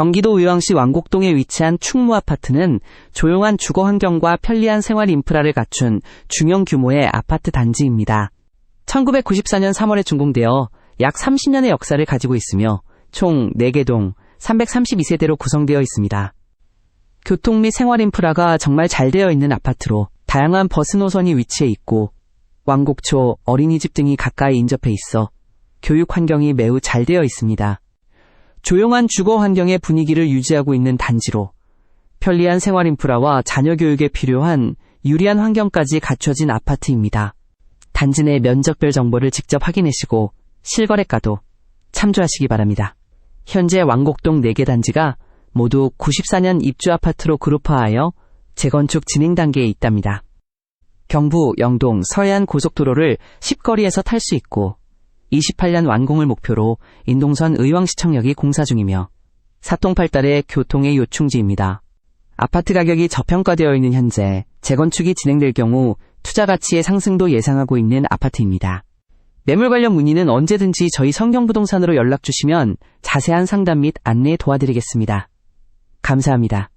경기도 의왕시 왕곡동에 위치한 충무 아파트는 조용한 주거 환경과 편리한 생활 인프라를 갖춘 중형 규모의 아파트 단지입니다. 1994년 3월에 준공되어 약 30년의 역사를 가지고 있으며 총 4개 동 332세대로 구성되어 있습니다. 교통 및 생활 인프라가 정말 잘 되어 있는 아파트로 다양한 버스 노선이 위치해 있고 왕곡초, 어린이집 등이 가까이 인접해 있어 교육 환경이 매우 잘 되어 있습니다. 조용한 주거 환경의 분위기를 유지하고 있는 단지로 편리한 생활 인프라와 자녀 교육에 필요한 유리한 환경까지 갖춰진 아파트입니다. 단지 내 면적별 정보를 직접 확인하시고 실거래가도 참조하시기 바랍니다. 현재 왕곡동 4개 단지가 모두 94년 입주 아파트로 그룹화하여 재건축 진행 단계에 있답니다. 경부, 영동, 서해안 고속도로를 10거리에서 탈 수 있고 28년 완공을 목표로 인동선 의왕시청역이 공사 중이며 사통팔달의 교통의 요충지입니다. 아파트 가격이 저평가되어 있는 현재 재건축이 진행될 경우 투자 가치의 상승도 예상하고 있는 아파트입니다. 매물 관련 문의는 언제든지 저희 성경부동산으로 연락 주시면 자세한 상담 및 안내 도와드리겠습니다. 감사합니다.